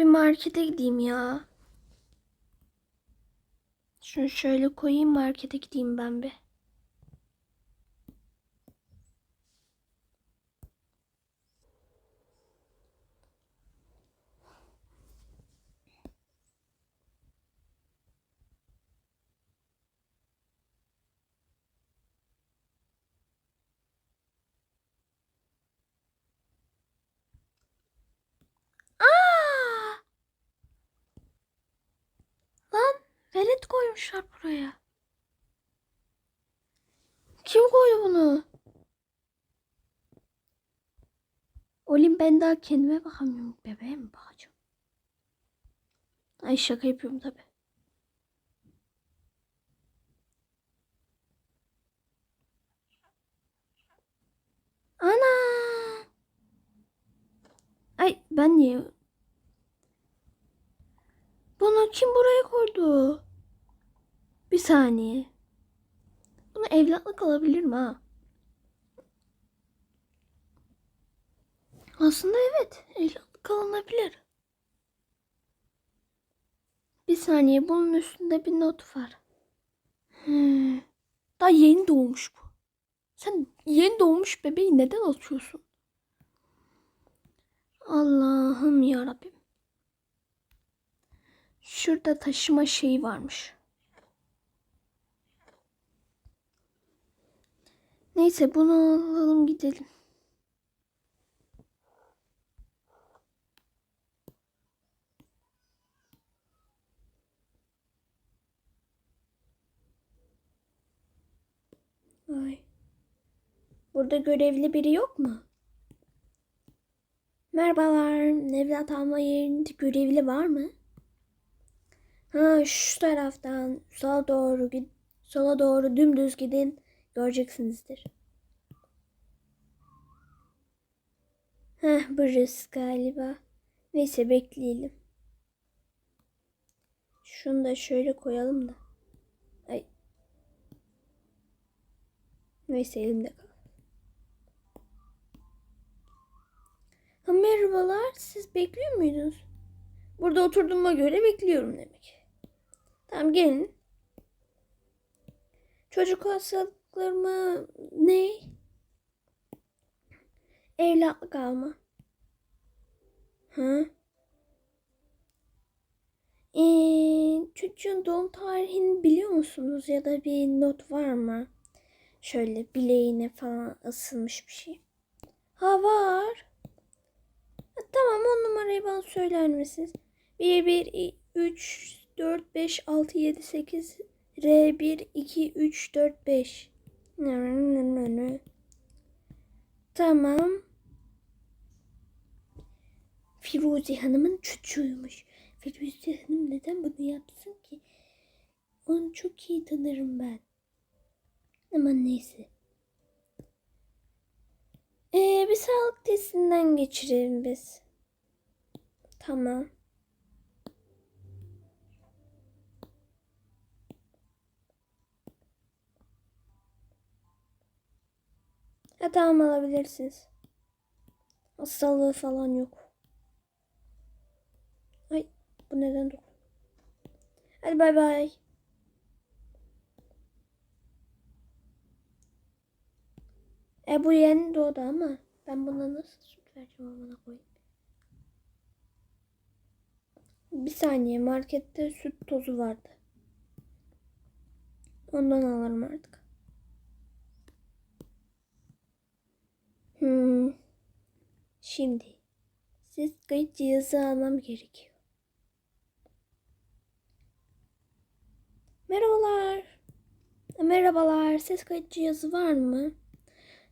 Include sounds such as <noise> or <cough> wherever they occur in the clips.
Bir markete gideyim ya. Şunu şöyle koyayım markete gideyim ben bir. Aa! Lan velet koymuşlar buraya. Kim koydu bunu? Oğlum ben daha kendime bakamıyorum. Bebeğe mi bakacağım? Ay şaka yapıyorum tabi. Ana! Ay ben niye? Bunu kim buraya koydu? Bir saniye. Bunu evlatlık alabilir mi ha? Aslında evet. Evlatlık alınabilir. Bir saniye. Bunun üstünde bir not var. Hmm. Daha yeni doğmuş bu. Sen yeni doğmuş bebeği neden atıyorsun? Allah'ım ya Rabbim. Şurada taşıma şeyi varmış. Neyse bunu alalım gidelim. Ay. Burada görevli biri yok mu? Merhabalar. Evlat alma yerinde görevli var mı? Ha şu taraftan sola doğru gid sola doğru dümdüz gidin göreceksinizdir. Heh burası galiba. Neyse bekleyelim. Şunu da şöyle koyalım da. Ay. Neyse elimde kal. Ha, merhabalar. Siz bekliyor muydunuz? Burada oturduğuma göre bekliyorum demek. Tamam gelin. Çocuk hastalıklarımı ne? Evlatlık alma. Hı? Ee, çocuğun doğum tarihini biliyor musunuz ya da bir not var mı? Şöyle bileğine falan asılmış bir şey. Ha var. Ha, tamam o numarayı bana söyler misiniz? 1, 1, 3, 4, 5, 6, 7, 8, R, 1, 2, 3, 4, 5. Tamam. Firuze Hanım'ın çocuğuymuş. Firuze Hanım neden bunu yapsın ki? Onu çok iyi tanırım ben. Ama neyse. Ee, bir sağlık testinden geçirelim biz. Tamam. Ha tamam alabilirsiniz. Hastalığı falan yok. Bu neden dokun? Hadi bay bay. E bu yeni doğdu ama ben buna nasıl süt vereceğim amına koyayım. Bir saniye markette süt tozu vardı. Ondan alırım artık. Hmm. Şimdi ses kayıt cihazı almam gerekiyor. Merhabalar. Merhabalar. Ses kayıt cihazı var mı?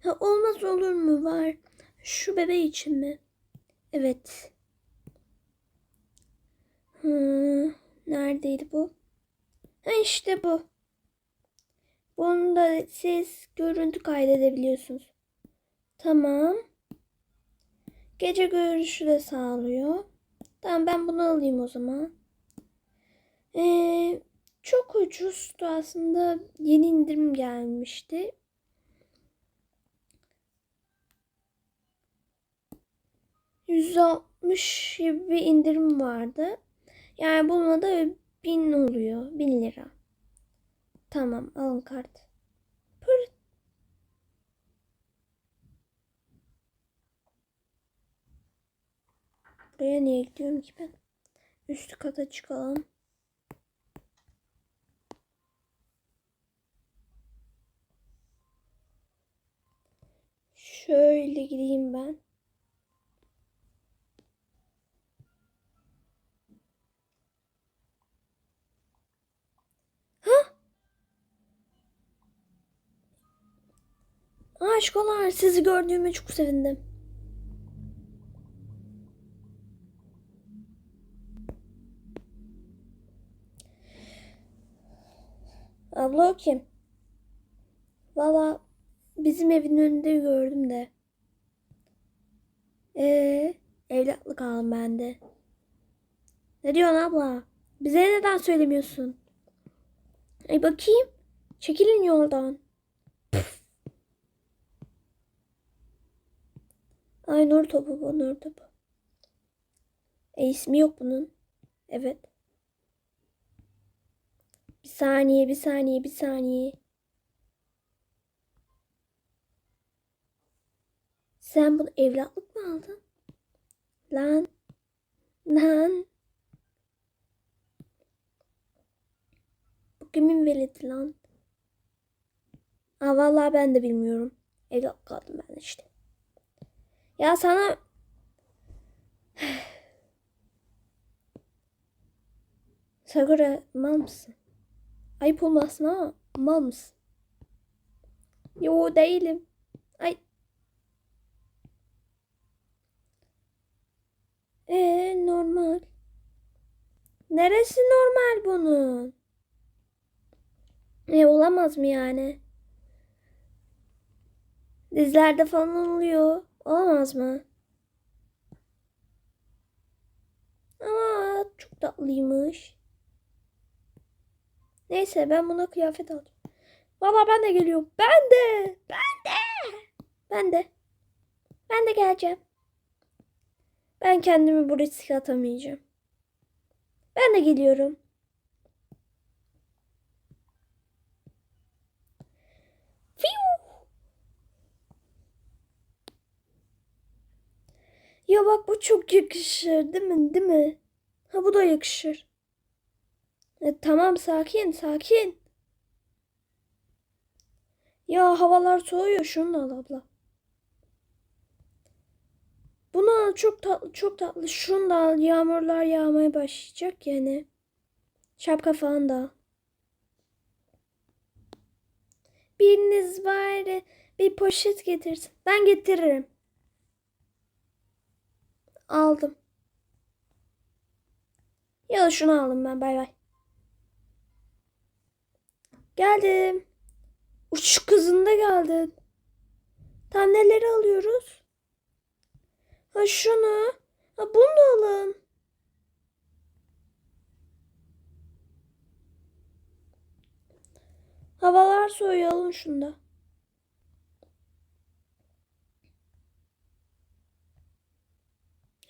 Ha, olmaz olur mu? Var. Şu bebe için mi? Evet. Hmm, neredeydi bu? Ha işte bu. Bunda ses görüntü kaydedebiliyorsunuz. Tamam. Gece görüşü de sağlıyor. Tamam ben bunu alayım o zaman. Ee, çok ucuzdu aslında. Yeni indirim gelmişti. Yüz %60 gibi bir indirim vardı. Yani bununla da 1000 oluyor. 1000 lira. Tamam alın kart. Pırt. Buraya niye gidiyorum ki ben? Üst kata çıkalım. Şöyle gideyim ben. Aşkolar sizi gördüğüme çok sevindim. Abla o kim? Valla bizim evin önünde gördüm de. Ee, evlatlık aldım ben de. Ne diyorsun abla? Bize neden söylemiyorsun? Ay bakayım. Çekilin yoldan. Ay nur topu bu nur topu. E ismi yok bunun. Evet. Bir saniye bir saniye bir saniye. Sen bunu evlatlık mı aldın? Lan. Lan. Bu kimin veledi lan? Aa, vallahi ben de bilmiyorum. Evlatlık aldım ben işte. Ya sana <sighs> Sakura mal mısın? Ayıp olmasın ama mal mısın? Yo değilim. Ay. Ee normal. Neresi normal bunun? E olamaz mı yani? Dizlerde falan oluyor. Olamaz mı? Ama çok tatlıymış. Neyse ben buna kıyafet alacağım. Valla ben de geliyorum. Ben de. Ben de. Ben de. Ben de geleceğim. Ben kendimi bu riske atamayacağım. Ben de geliyorum. Ya bak bu çok yakışır değil mi? Değil mi? Ha bu da yakışır. E, tamam sakin sakin. Ya havalar soğuyor şunu al abla. Bunu al çok tatlı çok tatlı. Şunu da al yağmurlar yağmaya başlayacak yani. Şapka falan da al. Biriniz bari bir poşet getirsin. Ben getiririm. Aldım. Ya da şunu aldım ben. Bay bay. Geldim. Uçuş kızında geldin. Tam neleri alıyoruz? Ha şunu. Ha bunu da alın. Havalar soğuyor alın şunu da.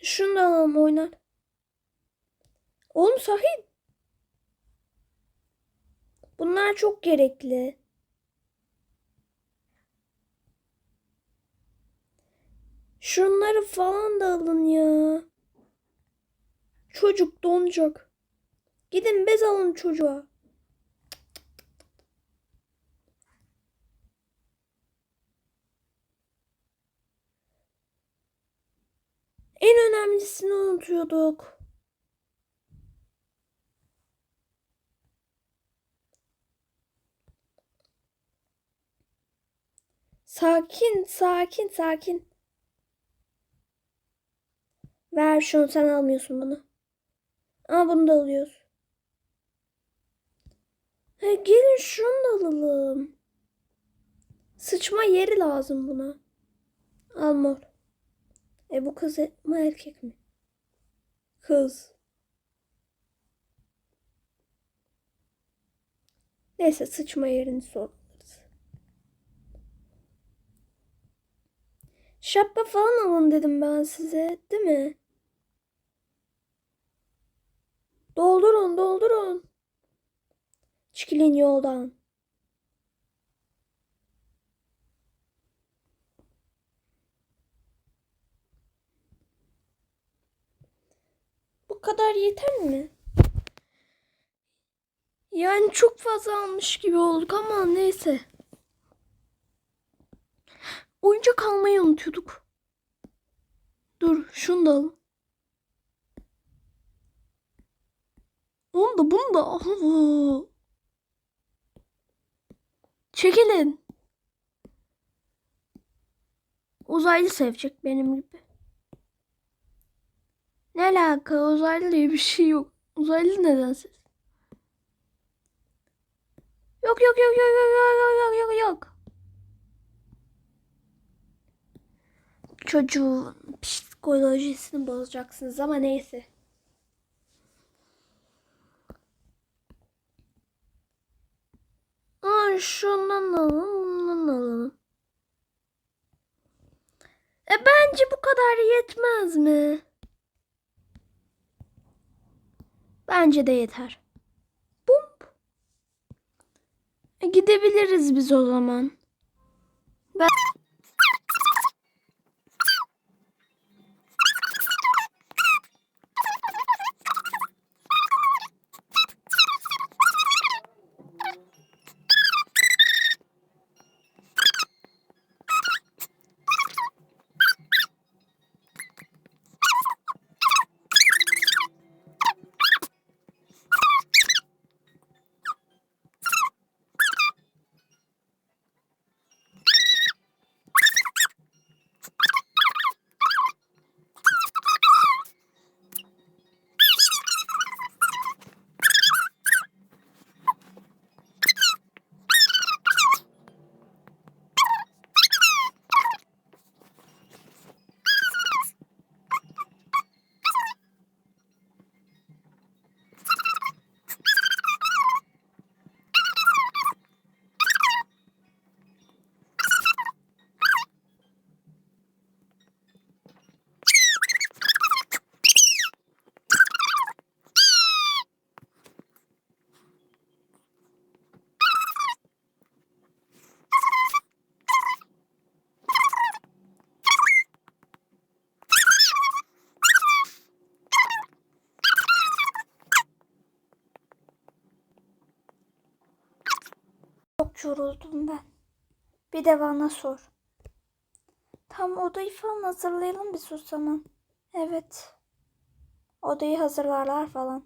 Şunu da alalım oynar. Oğlum sahi. Bunlar çok gerekli. Şunları falan da alın ya. Çocuk donacak. Gidin bez alın çocuğa. En önemlisini unutuyorduk. Sakin, sakin, sakin. Ver şunu sen almıyorsun bunu. Ama bunu da alıyoruz. He, gelin şunu da alalım. Sıçma yeri lazım buna. Al mor. E bu kız mı erkek mi? Kız. Neyse sıçma yerini sorarız. Şapka falan alın dedim ben size değil mi? Doldurun doldurun. Çekilin yoldan. Bu kadar yeter mi? Yani çok fazla almış gibi olduk ama neyse. Oyuncak almayı unutuyorduk. Dur şunu da al. Onu da bunu da. Çekilin. Uzaylı sevecek benim gibi. Ne alaka? Uzaylı diye bir şey yok. Uzaylı nedensiz? Yok yok yok yok yok yok yok yok yok. Çocuğun psikolojisini bozacaksınız ama neyse. Şundan alalım, bundan alalım. E bence bu kadar yetmez mi? Bence de yeter. Bum. E, gidebiliriz biz o zaman. Ben... Çok yoruldum ben. Bir de bana sor. Tam odayı falan hazırlayalım biz o zaman. Evet. Odayı hazırlarlar falan.